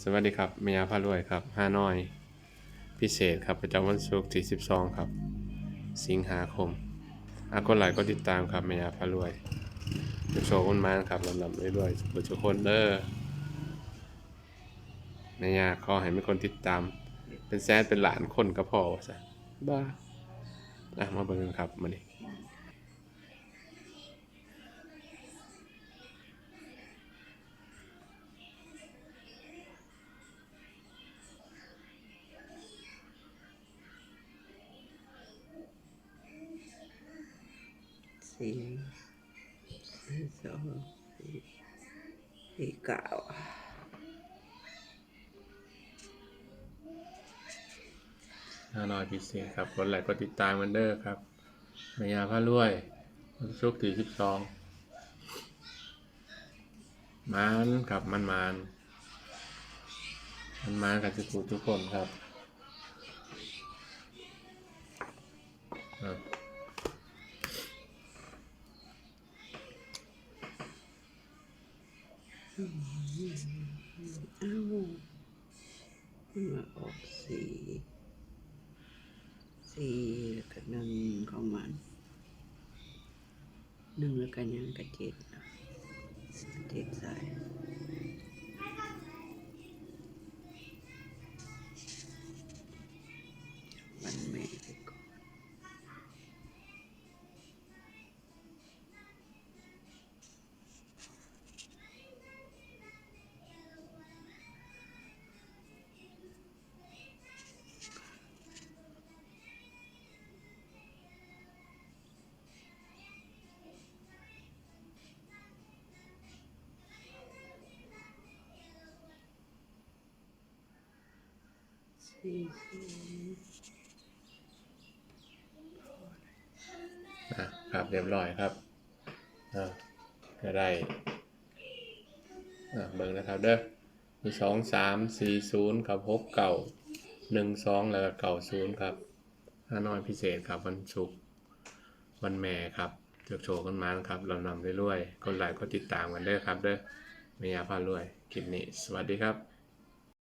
สวัสดีครับเมียพารวยครับห้าน้อย พิเศษครับประจำวันศุกร์ที่ 12 ครับ สิงหาคมอากดไลค์ก็ติดตามครับเมียพารวยโชว์คนมานครับลำลำเรื่อยๆบุตรคนเด้อในยขอให้มีคนติดตาม เป็นแซดเป็นหลานคนก็พอซะบ้าอะมาเบิ่งกันครับมาดิ สี่สี่สองสี่สี่เก้าห้าน้อยพิเศษครับกดไลค์ก็ติดตามกันเด้อครับมียพารวยวันศุกร์ที่12มานครับมันมานมันมานกันทุกทุกคนครับอะ อ้าวมันมาออกสี่สี่แล้วก็หนึ่งของมันหนึ่งแล้วก็ยังก็เจ็ดเจ็ดสาย สี่สี่อะครับเรียบร้อยครับอ่าก็ได้อะเบิ่งนะครับเด้อมีสองสามสี่ศูนย์ครับหกเก่าหนึ่งสองแล้วก็เก่าศูนย์ครับห้าน้อยพิเศษครับวันศุกร์วันแม่ครับเลือกโชว์กันมานะครับ เรานำเรื่อยๆกดไลค์กดติดตามกันเด้อครับเด้อเมียพารวยคลิปนี้ สวัสดีครับ